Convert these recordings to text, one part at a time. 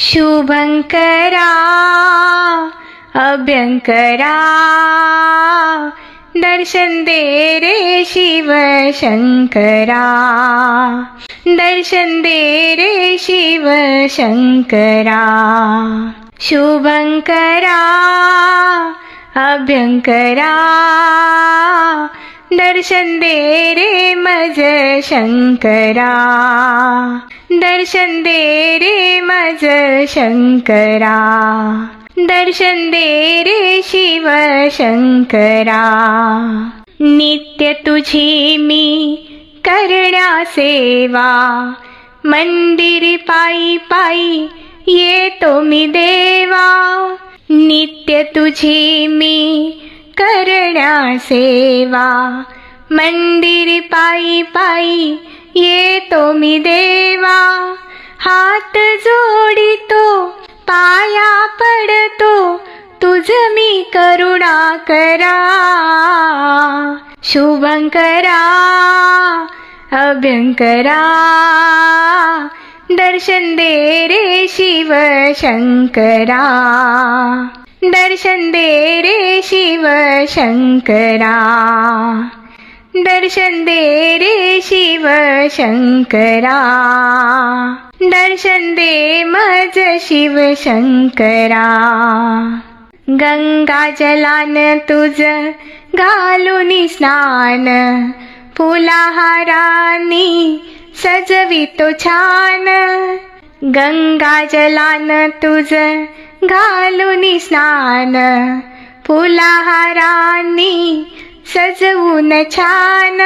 शुभङ्करा अभ्यङ्करा दर्शन दे रे शिव शङ्करा दर्शन दे रे शिव शङ्करा शुभङ्करा अभ्यङ्करा दर्शन दे रे मज शंकरा. दर्शन दे रे मज शंकरा. दर्शन दे रे शिव शंकरा. नित्य तुझी मी करण्या सेवा. मंदिरी पायी पायी येतो मी देवा. नित्य तुझी मी करण्या सेवा. मंदिरी पायी पायी येतो मी देवा. हात जोडितो पाया पडतो तुझ मी करुणा करा. शुभंकरा अभ्यंकरा दर्शन दे रे शिव शंकरा. दर्शन दे रे शिव शंकरा। दर्शन दे रे शिव शंकरा। दर्शन दे मज शिव शंकरा। गंगा जलान तुझ घालून स्नान। फुलाहारानी सजवितो छान। गंगा जलान तुझ घालून स्नान. फुलाहारांनी सजवून छान.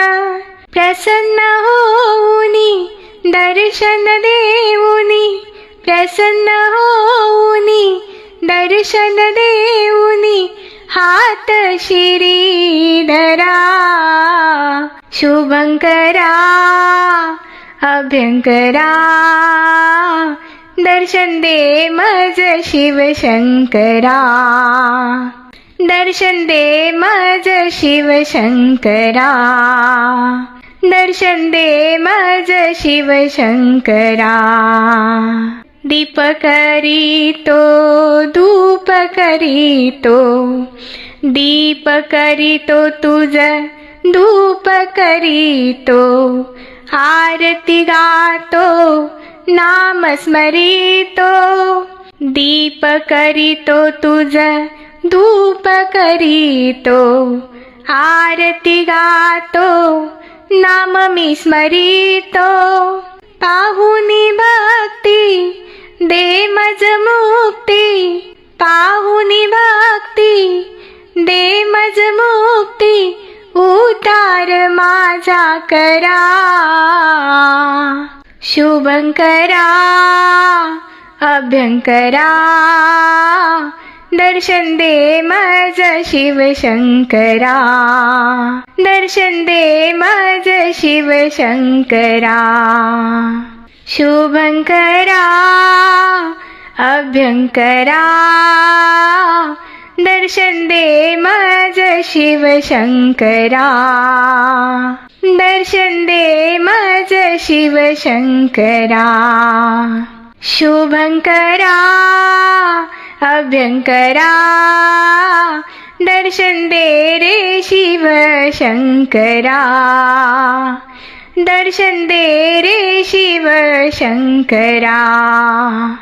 प्रसन्न होऊनी दर्शन देऊनी प्रसन्न होऊनी दर्शन देऊनी हात शिरी धरा. शुभंकरा अभ्यंकरा. दर्शन दे मज शिव शंकरा. दर्शन दे मज शिव शंकरा. दर्शन दे मज शिव शंकरा. दीप करीतो धूप करीतो. दीप करीतो तुझ धूप करीतो. आरती गातो नाम स्मरितो। दीप करीतो तुझ धूप करीतो। आरती गातो नाम मी स्मरितो। पाहुनी भक्ती दे मज मुक्ती। पाहुनी भक्ती दे मज मुक्ती उतार माझा करा। शुभंकरा अभ्यंकरा दर्शन दे मज शिव शंकरा. दर्शन दे मज शिव शंकरा. शुभंकरा अभ्यंकरा दर्शन दे मज शिव शंकरा. दर्शन दे माझ शिव शंकरा शुभंकरा अभ्यंकरा। दर्शन दे रे शिव शंकरा दर्शन दे रे शिव शंकरा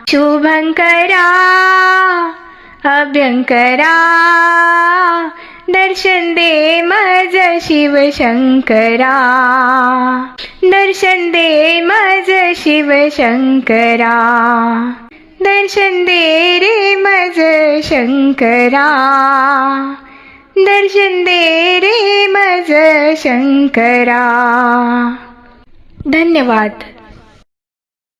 शुभंकरा अभ्यंकरा। दर्शन दे माझ शिव शंकरा. दर्शन दे माझ शिव शंकरा. दर्शन दे रे माझ शंकरा. दर्शन दे रे माझ शंकरा. धन्यवाद.